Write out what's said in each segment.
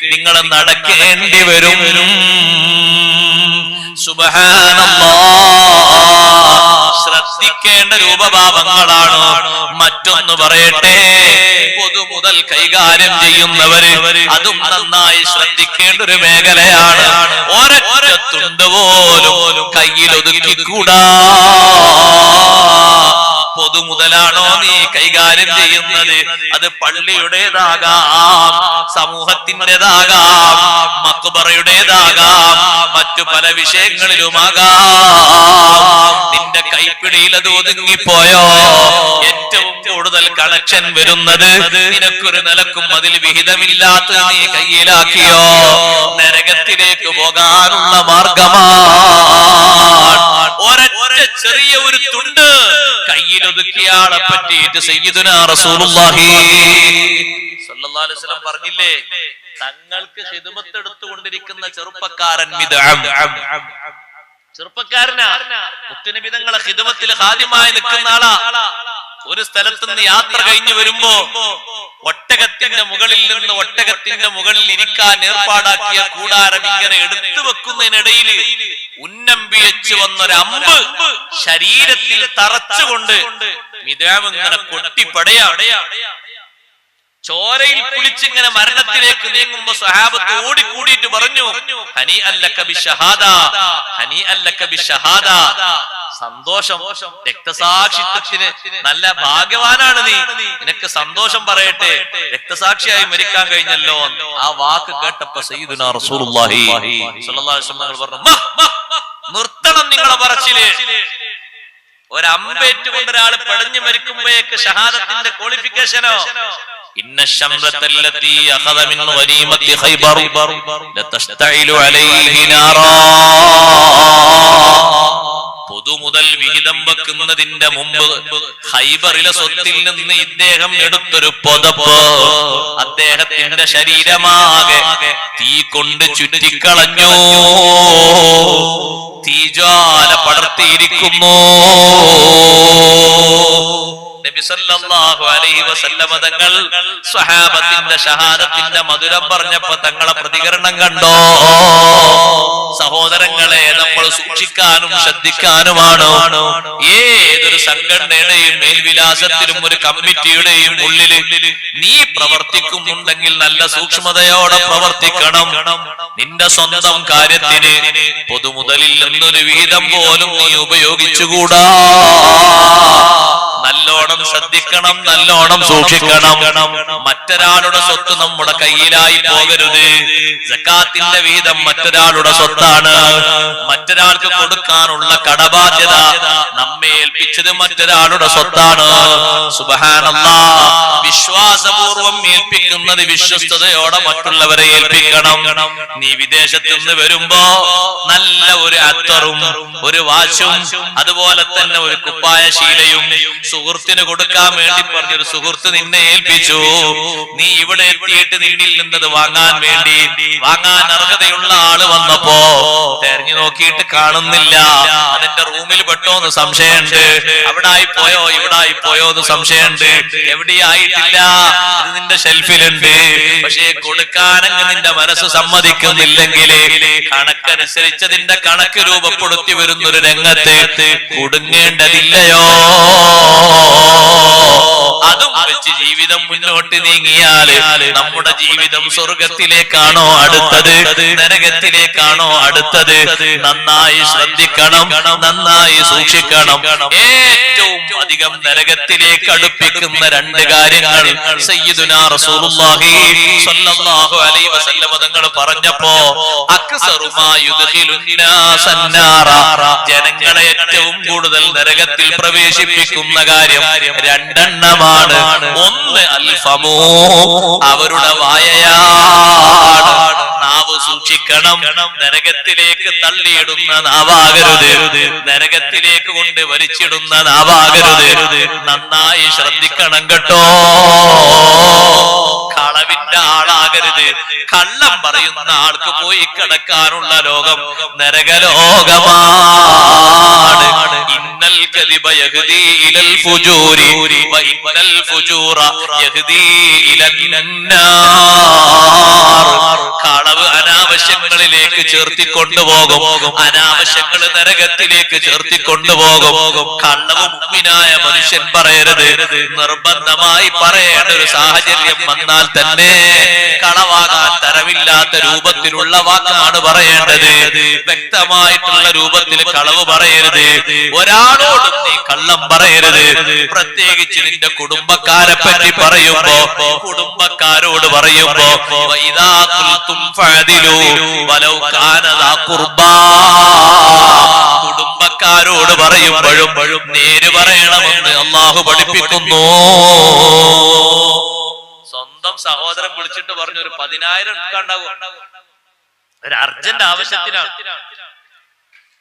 നിങ്ങൾ നടക്കേണ്ടി വരും. ശ്രദ്ധിക്കേണ്ട രൂപഭാവങ്ങളാണ് മറ്റൊന്ന് പറയട്ടെ. പൊതു മുതൽ കൈകാര്യം ചെയ്യുന്നവര് അതും നന്നായി ശ്രദ്ധിക്കേണ്ട ഒരു മേഖലയാണ്. ഒരൊറ്റ തുണ്ട് പോലും കയ്യിൽ ഒതുക്കിക്കൂടാ. നീ കൈകാര്യം ചെയ്യുന്നത് അത് പള്ളിയുടേതാകാം സമൂഹത്തിന്റെതാകാം മക്കുബറയുടേതാകാം മറ്റു പല വിഷയങ്ങളിലുമാകാം. നിന്റെ കൈപ്പിടിയിൽ അത് ഒതുങ്ങിപ്പോയോ? ഏറ്റവും കൂടുതൽ കണക്ഷൻ വരുന്നത് നിനക്കൊരു നിലക്കും അതിൽ വിഹിതമില്ലാത്ത നീ കയ്യിലാക്കിയോ? നരകത്തിലേക്ക് പോകാനുള്ള മാർഗമാണ് ഒരൊറ്റ ചെറിയ ഒരു തുണ്ട് കയ്യിലൊതുക്കിയാളെ പറ്റിയിട്ട് റസൂലുള്ളാഹി അലൈഹി വസല്ലം പറഞ്ഞില്ലേ? തങ്ങൾക്ക് ഹിദ്മത്ത് എടുത്തുകൊണ്ടിരിക്കുന്ന ചെറുപ്പക്കാരൻ. ചെറുപ്പക്കാരനാ. മുത്തുനബി തങ്ങളെ ഹാദ്യമായി നിൽക്കുന്ന ആളാ. ഒരു സ്ഥലത്ത് നിന്ന് യാത്ര കഴിഞ്ഞു വരുമ്പോ ഒട്ടകത്തിന്റെ മുകളിൽ നിന്ന് ഒട്ടകത്തിന്റെ മുകളിൽ ഇരിക്കാൻ ഏർപ്പാടാക്കിയ കൂടാരം ഇങ്ങനെ എടുത്തു വെക്കുന്നതിനിടയിൽ ഉന്നമ്പി വെച്ച് വന്നൊരമ്പ് ശരീരത്തിൽ തറച്ചുകൊണ്ട് മിതാവ് ഇങ്ങനെ പൊട്ടിപ്പടയാ. ചോരയിൽ കുളിച്ചിങ്ങനെ മരണത്തിലേക്ക് നീങ്ങുമ്പോ സഹാബത്ത് ഓടിക്കൂടിയിട്ട് പറഞ്ഞു ഹനി അല്ല കബി ഷഹാദ ഹനി അല്ല കബി ഷഹാദ സന്തോഷം. രക്തസാക്ഷിത്വത്തിന് നല്ല ഭാഗ്യവാനാണ് നീ. നിനക്ക് സന്തോഷം പറയട്ടെ. രക്തസാക്ഷിയായി മരിക്കാൻ കഴിഞ്ഞല്ലോ ആ വാക്ക് കേട്ടപ്പോ സയ്യിദുനാ റസൂലുള്ളാഹി സ്വല്ലല്ലാഹു അലൈഹി വസല്ലം പറഞ്ഞു "മ, മ, നിർത്തണം നിങ്ങളെ പറച്ചിൽ. ഒരമ്പേറ്റുകൊണ്ട് ഒരാൾ പടഞ്ഞു മരിക്കുമ്പോഴേക്ക് ഷഹാദത്തിന്റെ ക്വാളിഫിക്കേഷനോ? ശംറത്തല്ലത്തി അഖദ മിൻ ഗനീമത്തി ഖൈബർ ലതസ്തഇലു അലൈഹി നാറാ. പൊതു മുതൽ വിഹിതം വെക്കുന്നതിന്റെ മുമ്പ് ഹൈബറിലെ സ്വത്തിൽ നിന്ന് ഇദ്ദേഹം എടുത്തൊരു പൊതപ്പ്. അദ്ദേഹത്തിന്റെ ശരീരമാകെ തീ കൊണ്ട് ചുറ്റിക്കളഞ്ഞു. തീജ്വാല പടർത്തിയിരിക്കുന്നു. നബി സല്ലല്ലാഹു അലൈഹി വസല്ലമ തങ്ങൾ മധുരം പറഞ്ഞപ്പോ തങ്ങളെ പ്രതികരണം കണ്ടോ? സഹോദരങ്ങളെ നമ്മൾ സൂക്ഷിക്കാനും ശ്രദ്ധിക്കാനുമാണ്. ഏതൊരു സംഘടനയുടെയും മേൽവിലാസത്തിലും ഒരു കമ്മിറ്റിയുടെയും ഉള്ളിൽ നീ പ്രവർത്തിക്കുന്നുണ്ടെങ്കിൽ നല്ല സൂക്ഷ്മതയോടെ പ്രവർത്തിക്കണം. നിന്റെ സ്വന്തം കാര്യത്തിന് പൊതുമുതലിൽ നിന്നൊരു വിഹിതം പോലും നീ ഉപയോഗിച്ചുകൂടാ? നല്ലോണം ശ്രദ്ധിക്കണം നല്ലോണം സൂക്ഷിക്കണം. മറ്റൊരാളുടെ സ്വത്ത് നമ്മുടെ കയ്യിലായി പോകരുത്. ജക്കാത്തിന്റെ വീതം മറ്റൊരാളുടെ സ്വത്താണ്. മറ്റൊരാൾക്ക് കൊടുക്കാനുള്ള കടബാധ്യത നമ്മെ ഏൽപ്പിച്ചത് മറ്റൊരാളുടെ സ്വത്താണ്. സുബഹാനല്ല. വിശ്വാസപൂർവം ഏൽപ്പിക്കുന്നത് വിശ്വസ്തയോടെ മറ്റുള്ളവരെ ഏൽപ്പിക്കണം. നീ വിദേശത്ത് നിന്ന് വരുമ്പോ നല്ല ഒരു അത്തറും ഒരു വാച്ചും അതുപോലെ തന്നെ ഒരു കുപ്പായ ശീലയും സുഹൃത്തിന് കൊടുക്കാൻ വേണ്ടി പറഞ്ഞൊരു സുഹൃത്ത് നിന്നെ ഏൽപ്പിച്ചു. നീ ഇവിടെ എത്തിയിട്ട് നിന്നിൽ നിന്നത് വാങ്ങാൻ വേണ്ടി വാങ്ങാൻ അർഹതയുള്ള ആൾ വന്നപ്പോ തെരഞ്ഞു നോക്കിയിട്ട് കാണുന്നില്ല. അതിന്റെ റൂമിൽ പെട്ടോന്ന് സംശയമുണ്ട്. അവിടെ ആയി പോയോ ഇവിടെ ആയി പോയോ എന്ന് സംശയമുണ്ട്. എവിടെയായിട്ടില്ല? അത് നിന്റെ ഷെൽഫിലുണ്ട്. പക്ഷേ കൊടുക്കാനങ്ങ് നിന്റെ മനസ്സ് സമ്മതിക്കുന്നില്ലെങ്കിൽ കണക്കനുസരിച്ചതിന്റെ കണക്ക് രൂപപ്പെടുത്തി വരുന്നൊരു രംഗത്തെ കുടുങ്ങേണ്ടതില്ലയോ? അതും ജീവിതം മുന്നോട്ട് നീങ്ങിയാൽ നമ്മുടെ ജീവിതം സ്വർഗത്തിലേക്കാണോ അടുത്തത്? നരകത്തിലേക്കാണോ അടുത്തത്? നന്നായി ശ്രദ്ധിക്കണം. നന്നായി സൂക്ഷിക്കണം. ഏറ്റവും അധികം നരകത്തിലേക്ക് അടുപ്പിക്കുന്ന രണ്ട് കാര്യങ്ങൾ സയ്യിദുനാ റസൂലുള്ളാഹി സ്വല്ലല്ലാഹു അലൈഹി വസല്ലം തങ്ങൾ പറഞ്ഞപ്പോ ജനങ്ങളെ ഏറ്റവും കൂടുതൽ നരകത്തിൽ പ്രവേശിപ്പിക്കുന്ന കാര്യം രണ്ടെണ്ണമാണ്. ഒന്ന് അൽഫമോ അവരുടെ വായയാണ്. നാവ് സൂക്ഷിക്കണം. നരകത്തിലേക്ക് തള്ളിയിടുന്ന നാവാകരുത്. നരകത്തിലേക്ക് കൊണ്ട് വലിച്ചിടുന്ന നാവാകരുത്. നന്നായി ശ്രദ്ധിക്കണം കേട്ടോ. ആളാകരുത് കള്ളം പറയുന്ന ആൾക്ക് പോയി കിടക്കാനുള്ള ലോകം നരകലോകമാണ്. ഇന്നൽ കലിബ ഫുജൂരി ഫുജൂറ യഹ്ദീ ഇലൻ നാർ ചേർത്തിക്കൊണ്ടുപോകും. അനാവശ്യങ്ങൾ നരകത്തിലേക്ക് ചേർത്തിക്കൊണ്ടുപോകും. കള്ളവും മുമ്പിനായ മനുഷ്യൻ പറയരുത്. നിർബന്ധമായി പറയേണ്ട ഒരു സാഹചര്യം വന്നാൽ തന്നെ കളവാകാൻ തരവില്ലാത്ത രൂപത്തിലുള്ള വാക്കാണ് പറയേണ്ടത്. വ്യക്തമായിട്ടുള്ള രൂപത്തിൽ കളവ് പറയരുത്. ഒരാളോടും നീ കള്ളം പറയരുത്. പ്രത്യേകിച്ച് നിന്റെ കുടുംബക്കാരെ പറ്റി പറയുമ്പോ കുടുംബക്കാരോട് പറയുമ്പോ കുടുംബക്കാരോട് പറയുമ്പോഴും നേര് പറയണമെന്ന് അള്ളാഹു പഠിപ്പിക്കുന്നു. സ്വന്തം സഹോദരൻ വിളിച്ചിട്ട് പറഞ്ഞു ഒരു പതിനായിരം എടുക്കാണ്ടാവും ഒരു അർജന്റ് ആവശ്യത്തിനാണ്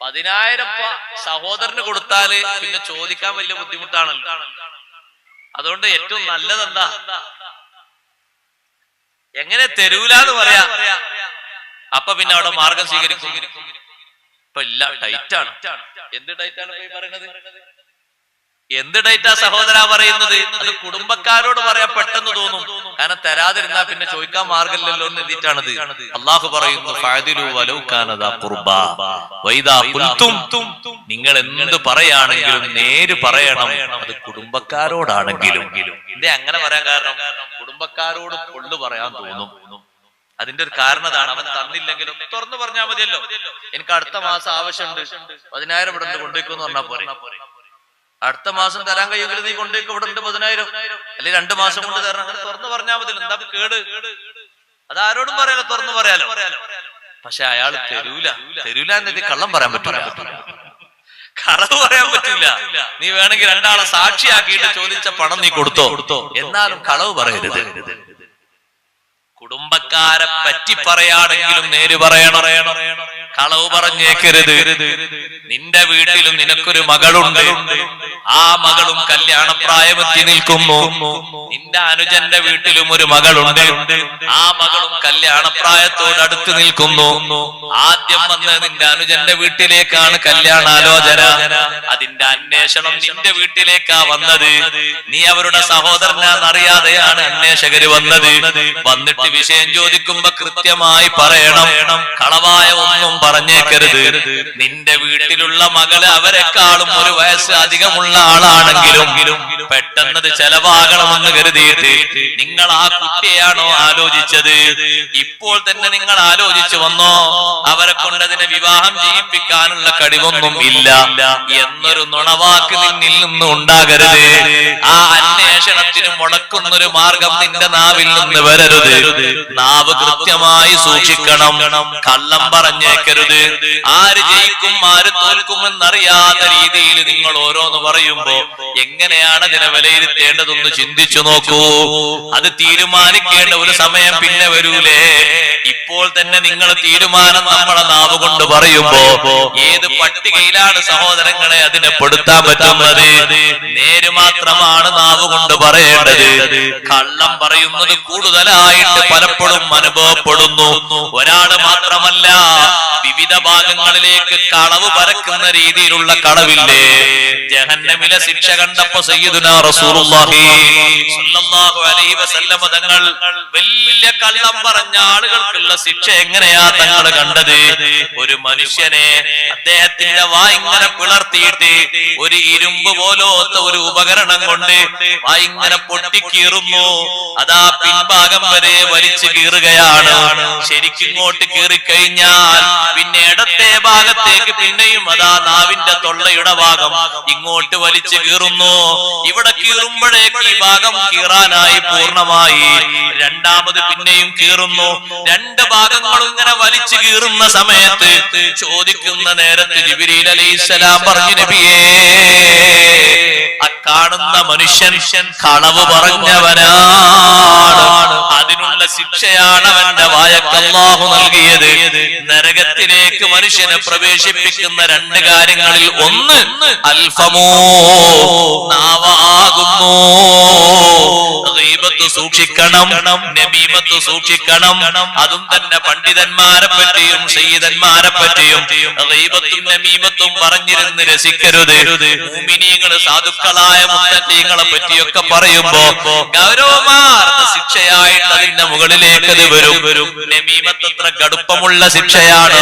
പതിനായിരം സഹോദരന് കൊടുത്താൽ പിന്നെ ചോദിക്കാൻ വലിയ ബുദ്ധിമുട്ടാണ് അതുകൊണ്ട് ഏറ്റവും നല്ലതെന്താ? എങ്ങനെ തരൂലെന്ന് പറയാ? അപ്പൊ പിന്നെ അവിടെ മാർഗം സ്വീകരിക്കും. ഇപ്പൊ ഇല്ല ടൈറ്റാണ്. എന്ത് ഇപ്പൊ പറയുന്നത്? എന്ത് ഡേറ്റാ സഹോദര പറയുന്നത്? അത് കുടുംബക്കാരോട് പറയാൻ പെട്ടെന്ന് തോന്നും. കാരണം തരാതിരുന്നാ പിന്നെ ചോദിക്കാൻ മാർഗമില്ലല്ലോ എന്ന് എഴുതിയിട്ടാണത്. അള്ളാഹു പറയുന്നു നിങ്ങൾ എന്ത് പറയാണെങ്കിലും നേര് പറയണം. അത് കുടുംബക്കാരോടാണെങ്കിലും. ഇതേ അങ്ങനെ പറയാൻ കാരണം? കുടുംബക്കാരോട് കൊള്ളു പറയാൻ തോന്നും. അതിന്റെ ഒരു കാരണം അതാണ് അവൻ തന്നില്ലെങ്കിലും തുറന്നു പറഞ്ഞാൽ മതിയല്ലോ. എനിക്ക് അടുത്ത മാസം ആവശ്യമുണ്ട്. പതിനായിരം ഇവിടെ കൊണ്ടുപോയിക്കോന്ന് പറഞ്ഞാൽ പോരെ. അടുത്ത മാസം തരാൻ കഴിയുമെങ്കിൽ നീ കൊണ്ടേക്ക് ഇവിടെ ഉണ്ട് പതിനായിരം. അല്ലെ രണ്ടു മാസം കൊണ്ട് തരണം. അങ്ങനെ തുറന്നു പറഞ്ഞാൽ മതി എന്താ കേട്? അത് ആരോടും പറയാലോ തുറന്നു പറയാലോ. പക്ഷെ അയാൾ തരൂല. തരൂല എന്നത് കള്ളം പറയാൻ പറ്റില്ല കളവ് പറയാൻ പറ്റില്ല നീ വേണമെങ്കിൽ രണ്ടാളെ സാക്ഷിയാക്കിയിട്ട് ചോദിച്ച പണം നീ കൊടുത്തോ? എന്നാലും കളവ് പറയരുത്. കുടുംബക്കാരെ പറ്റി പറയാണെങ്കിലും നേര് പറയണം. കളവ് പറഞ്ഞേക്കരുത്. നിന്റെ വീട്ടിലും നിനക്കൊരു മകളുണ്ട്. ആ മകളും കല്യാണ പ്രായമെത്തി നിൽക്കുന്നു. നിന്റെ അനുജന്റെ വീട്ടിലും ഒരു മകളുണ്ട്. ആ മകളും കല്യാണ പ്രായത്തോട് അടുത്ത് നിൽക്കുന്നു. ആദ്യം വന്ന് നിന്റെ അനുജന്റെ വീട്ടിലേക്കാണ് കല്യാണാലോചന. അതിന്റെ അന്വേഷണം നിന്റെ വീട്ടിലേക്കാ വന്നത്. നീ അവരുടെ സഹോദരനാന്നറിയാതെയാണ് അന്വേഷകര് വന്നത്. വന്നിട്ട് വിഷയം ചോദിക്കുമ്പോ കൃത്യമായി പറയണം. കളവായ ഒന്നും പറഞ്ഞേക്കരുത്. നിന്റെ വീട്ടിലുള്ള മകൾ അവരെക്കാളും ഒരു വയസ്സ് അധികമുള്ള ആളാണെങ്കിലും പെട്ടെന്നത് ചെലവാകണമെന്ന് കരുതിയിട്ട് നിങ്ങൾ ആ കുട്ടിയാണോ ആലോചിച്ചത്? ഇപ്പോൾ തന്നെ നിങ്ങൾ ആലോചിച്ചു വന്നോ? അവരെ കൊണ്ടതിനെ വിവാഹം ചെയ്യിപ്പിക്കാനുള്ള കഴിവൊന്നും ഇല്ല എന്നൊരു നുണവാക്ക് നിന്നിൽ നിന്ന് ഉണ്ടാകരുത്. ആ അന്വേഷണത്തിന് മുടക്കുന്നൊരു മാർഗം നിന്റെ നാവിൽ നിന്ന് വരരുത്. നാവ് കൃത്യമായി സൂക്ഷിക്കണം. കള്ളം പറഞ്ഞേക്കരുത്. ആര് ജയിക്കും ആര് തോൽക്കും തോൽക്കുമെന്നറിയാത്ത രീതിയിൽ നിങ്ങൾ ഓരോന്ന് പറയുമ്പോ എങ്ങനെയാണ് അതിനെ വിലയിരുത്തേണ്ടതെന്ന് ചിന്തിച്ചു നോക്കൂ. അത് തീരുമാനിക്കേണ്ട ഒരു സമയം പിന്നെ വരൂലേ. ഇപ്പോൾ തന്നെ നിങ്ങൾ തീരുമാനം നമ്മളെ നാവ് കൊണ്ട് പറയുമ്പോ ഏത് പട്ടികയിലാണ് സഹോദരങ്ങളെ അതിനെ പെടുത്താൻ പറ്റുന്നത്? നേര് മാത്രമാണ് നാവ് കൊണ്ട് പറയേണ്ടത്. കള്ളം പറയുന്നത് കൂടുതലായിട്ട് പലപ്പോഴും അനുഭവപ്പെടുന്നു. ഒരാൾ മാത്രമല്ല വിവിധ ഭാഗങ്ങളിലേക്ക് കളവ് പരക്കുന്ന രീതിയിലുള്ള കളവില്ലേ? ജഹന്നമിലെ ശിക്ഷ കണ്ടപ്പോ സയ്യിദുന റസൂലുള്ളാഹി സ്വല്ലല്ലാഹു അലൈഹി വസല്ലമ തങ്ങൾ വലിയ കള്ളം പറഞ്ഞ ആളുകൾക്കുള്ള ശിക്ഷ എങ്ങനെയാ തങ്ങൾ കണ്ടത്? ഒരു മനുഷ്യനെ അദ്ദേഹത്തിന്റെ വായിങ്ങനെ പിളർത്തിയിട്ട് ഒരു ഇരുമ്പ് പോലോത്ത ഒരു ഉപകരണം കൊണ്ട് വായിങ്ങനെ പൊട്ടിക്കീറുന്നു. അതാ പിൻഭാഗം വരെ വലിച്ചു കീറുകയാണ്. ശരിക്കിങ്ങോട്ട് കീറിക്കഴിഞ്ഞാൽ പിന്നെ ഇടത്തെ ഭാഗത്തേക്ക് പിന്നെയും അതാ നാവിന്റെ തൊള്ളയുടെ ഭാഗം ഇങ്ങോട്ട് വലിച്ചു കീറുന്നു. ഇവിടെ കീറുമ്പോഴേക്ക് ഈ ഭാഗം കീറാനായി പൂർണമായി. രണ്ടാമത് പിന്നെയും കീറുന്നു. രണ്ട് ഭാഗങ്ങളും ഇങ്ങനെ വലിച്ചു കീറുന്ന സമയത്ത് ചോദിക്കുന്ന നേരത്ത് ജിബിരിൽ അലൈഹിസ്സലാം പറഞ്ഞു നബിയേ അക്കാണുന്ന മനുഷ്യൻ കളവ് പറഞ്ഞവനാണ്. അതിനുള്ള ശിക്ഷയാണ് അവന്റെ വായക്ക് അല്ലാഹു നൽകിയത്. നരകത്തിലേക്ക് മനുഷ്യനെ പ്രവേശിപ്പിക്കുന്ന രണ്ട് കാര്യങ്ങളിൽ ഒന്ന് അൽഫമോ നാവാകുന്നു. സൂക്ഷിക്കണം നബീമത്ത് സൂക്ഷിക്കണം. അതും തന്നെ പണ്ഡിതന്മാരെ പറ്റിയും സയ്യിദന്മാരെ പറ്റിയും. നബീമത്തും പറഞ്ഞിരുന്ന് രസിക്കരുത്. മൂമിനീങ്ങൾ സാധുക്കളായ മുത്തീങ്ങളെ പറ്റിയൊക്കെ പറയുമ്പോ ഗൗരവമാർന്ന ശിക്ഷയായിട്ട് അതിന്റെ മുകളിലേക്ക് അത് വരും വരും കടുപ്പമുള്ള ശിക്ഷയാണ്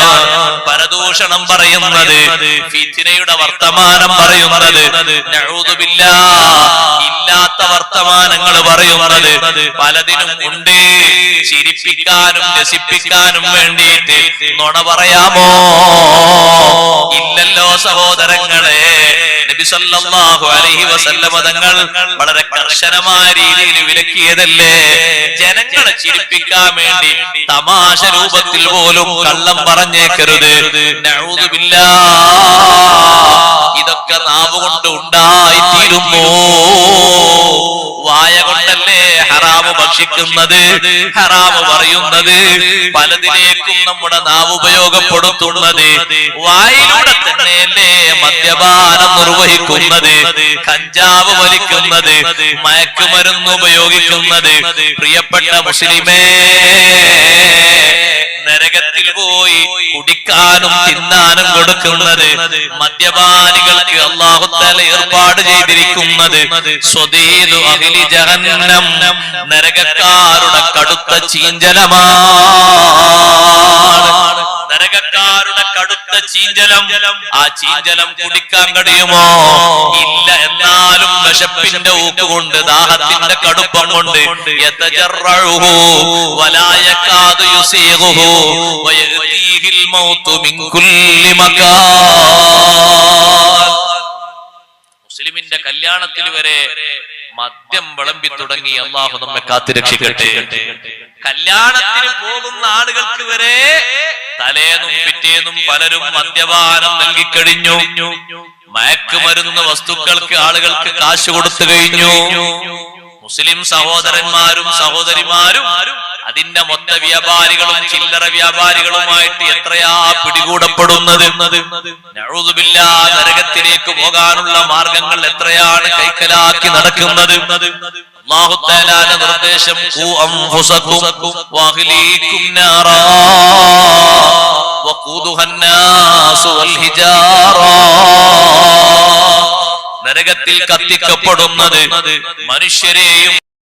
പരദൂഷണം പറയുന്നത് ഫിത്തിനയുടെ വർത്തമാനം പറയുന്നത്. ഇല്ലാത്ത വർത്തമാനങ്ങൾ പറയുന്നത് പലതിനും ഉണ്ട്. ചിരിപ്പിക്കാനും രസിപ്പിക്കാനും വേണ്ടിയിട്ട് നുണ പറയാമോ? ഇല്ലല്ലോ സഹോദരങ്ങളെ നബി സല്ലല്ലാഹു അലൈഹി വസല്ലമ തങ്ങൾ വളരെ കർശനമായ രീതിയിൽ വിലക്കിയതല്ലേ? ജനങ്ങളെ ചിരിപ്പിക്കാൻ വേണ്ടി തമാശ രൂപത്തിൽ പോലും കള്ളം പറഞ്ഞേക്കരുത്. നഊദുബില്ലാ. ഇതൊക്കെ നാവ് കൊണ്ട് ഉണ്ടായിത്തീരുന്നു വായ കൊണ്ടല്ലേ ഹറാമ് ഭക്ഷിക്കുന്നത് ഹറാമ് പറയുന്നത് പലതിലേക്കും നമ്മുടെ നാവ് ഉപയോഗപ്പെടുത്തുന്നത് വായിലൂടെ തന്നെയല്ലേ മദ്യപാനം നിർവഹിക്കുന്നത് കഞ്ചാവ് വലിക്കുന്നത് മയക്കുമരുന്ന് ഉപയോഗിക്കുന്നത്. പ്രിയപ്പെട്ട മുസ്ലിമേ നരകത്തിൽ പോയി കുടിക്കാനും തിന്നാനും കൊടുക്കുന്നത് മദ്യപാനികൾക്ക് അള്ളാഹുത്തല ഏർപ്പാട് ചെയ്തിരിക്കുന്നത്. സ്വദീദു അഖിലി ജഹന്നം നരകക്കാരുടെ കടുത്ത കടുത്ത ചീഞ്ചലം. ആ ചീഞ്ചലം കുടിക്കാൻ കഴിയുമോ? ഇല്ല എന്നാലും വിശപ്പിന്റെ ഊക്ക് കൊണ്ട് ദാഹത്തിന്റെ കടുപ്പം കൊണ്ട്. മുസ്ലിമിന്റെ കല്യാണത്തിൽ വരെ മദ്യം വിളമ്പി തുടങ്ങി അള്ളാഹു നമ്മെ കാത്തുരക്ഷിക്കട്ടെ. കല്യാണത്തിന് പോകുന്ന ആളുകൾക്ക് വരെ തലേന്നും പിറ്റേന്നും പലരും മദ്യപാനം നൽകിക്കഴിഞ്ഞു. മയക്കുമരുന്ന് വസ്തുക്കൾക്ക് ആളുകൾക്ക് കാശ് കൊടുത്തു കഴിഞ്ഞു. മുസ്ലിം സഹോദരന്മാരും സഹോദരിമാരും അതിന്റെ മൊത്ത വ്യാപാരികളും ചില്ലറ വ്യാപാരികളുമായിട്ട് എത്രയാ പിടികൂടപ്പെടുന്നത്? നരകത്തിലേക്ക് പോകാനുള്ള മാർഗങ്ങൾ എത്രയാണ് കൈക്കലാക്കി നടക്കുന്നത്? നിർദ്ദേശം നരകത്തിൽ കത്തിക്കപ്പെടുന്നത് മനുഷ്യരെയും